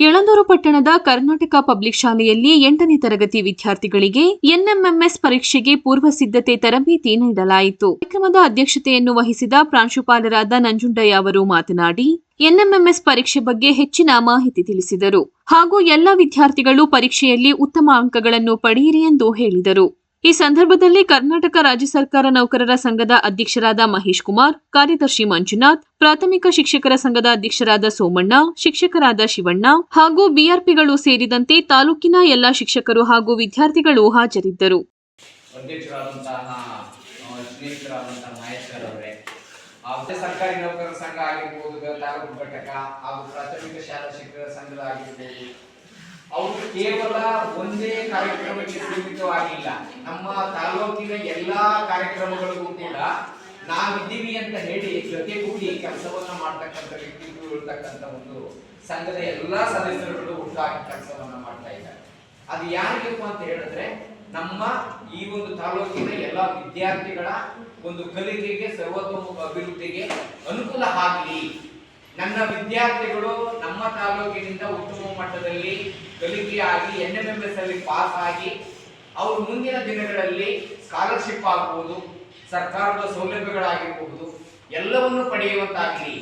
ಯಳಂದೂರು ಪಟ್ಟಣದ ಕರ್ನಾಟಕ ಪಬ್ಲಿಕ್ ಶಾಲೆಯಲ್ಲಿ ಎಂಟನೇ ತರಗತಿ ವಿದ್ಯಾರ್ಥಿಗಳಿಗೆ ಎನ್ಎಂಎಂಎಸ್ ಪರೀಕ್ಷೆಗೆ ಪೂರ್ವ ಸಿದ್ಧತೆ ತರಬೇತಿ ನೀಡಲಾಯಿತು. ಕಾರ್ಯಕ್ರಮದ ಅಧ್ಯಕ್ಷತೆಯನ್ನು ವಹಿಸಿದ ಪ್ರಾಂಶುಪಾಲರಾದ ನಂಜುಂಡಯ್ಯ ಅವರು ಮಾತನಾಡಿ, ಎನ್ಎಂಎಂಎಸ್ ಪರೀಕ್ಷೆ ಬಗ್ಗೆ ಹೆಚ್ಚಿನ ಮಾಹಿತಿ ತಿಳಿಸಿದರು ಹಾಗೂ ಎಲ್ಲ ವಿದ್ಯಾರ್ಥಿಗಳು ಪರೀಕ್ಷೆಯಲ್ಲಿ ಉತ್ತಮ ಅಂಕಗಳನ್ನು ಪಡೆಯಿರಿ ಎಂದು ಹೇಳಿದರು. ಈ ಸಂದರ್ಭದಲ್ಲಿ ಕರ್ನಾಟಕ ರಾಜ್ಯ ಸರ್ಕಾರ ನೌಕರರ ಸಂಘದ ಅಧ್ಯಕ್ಷರಾದ ಮಹೇಶ್ ಕುಮಾರ್, ಕಾರ್ಯದರ್ಶಿ ಮಂಜುನಾಥ್, ಪ್ರಾಥಮಿಕ ಶಿಕ್ಷಕರ ಸಂಘದ ಅಧ್ಯಕ್ಷರಾದ ಸೋಮಣ್ಣ, ಶಿಕ್ಷಕರಾದ ಶಿವಣ್ಣ ಹಾಗೂ ಬಿಆರ್ಪಿಗಳು ಸೇರಿದಂತೆ ತಾಲೂಕಿನ ಎಲ್ಲಾ ಶಿಕ್ಷಕರು ಹಾಗೂ ವಿದ್ಯಾರ್ಥಿಗಳು ಹಾಜರಿದ್ದರು. ಸರ್ಕಾರಿ ನೌಕರರ ಸಂಘ ಆಗಿರ್ಬೋದು, ತಾಲೂಕು ಘಟಕ ಹಾಗೂ ಪ್ರಾಥಮಿಕ ಶಾಲಾ ಶಿಕ್ಷಕರ ಸಂಘದ ಆಗಿರ್ಬೋದು ಕೇವಲ ಒಂದೇ ಕಾರ್ಯಕ್ರಮಕ್ಕೆ ಸೀಮಿತವಾಗಿಲ್ಲ. ನಮ್ಮ ತಾಲೂಕಿನ ಎಲ್ಲಾ ಕಾರ್ಯಕ್ರಮಗಳಿಗೂ ಕೂಡ ನಾವಿದ್ದೀವಿ ಅಂತ ಹೇಳಿ ಜೊತೆಗೂಡಿ ಕೆಲಸವನ್ನ ಮಾಡ್ತಕ್ಕಂಥ ವ್ಯಕ್ತಿಗಳು ಇರ್ತಕ್ಕಂಥ ಒಂದು ಸಂಘದ ಎಲ್ಲಾ ಸದಸ್ಯರುಗಳು ಒಟ್ಟಾಗಿ ಕೆಲಸವನ್ನ ಮಾಡ್ತಾ ಇದ್ದಾರೆ. ಅದು ಯಾರಿಗಪ್ಪ ಅಂತ ಹೇಳಿದ್ರೆ ನಮ್ಮ ಈ ಒಂದು ತಾಲೂಕಿನ ಎಲ್ಲ ವಿದ್ಯಾರ್ಥಿಗಳ ಒಂದು ಕಲಿಕೆಗೆ ಸರ್ವತೋಮುಖ ಅಭಿವೃದ್ಧಿಗೆ ಅನುಕೂಲ ಆಗಲಿ. ನನ್ನ ವಿದ್ಯಾರ್ಥಿಗಳು ನಮ್ಮ ತಾಲೂಕಿನಿಂದ ಉತ್ತಮ ಮಟ್ಟದಲ್ಲಿ ಕಲಿಕೆಯಾಗಿ ಎನ್ ಎಂ ಎಂ ಎಸ್ ಅಲ್ಲಿ ಪಾಸ್ ಆಗಿ ಅವರು ಮುಂದಿನ ದಿನಗಳಲ್ಲಿ ಸ್ಕಾಲರ್ಶಿಪ್ ಆಗ್ಬೋದು, ಸರ್ಕಾರದ ಸೌಲಭ್ಯಗಳಾಗಿರಬಹುದು ಎಲ್ಲವನ್ನು ಪಡೆಯುವಂತಾಗಲಿ.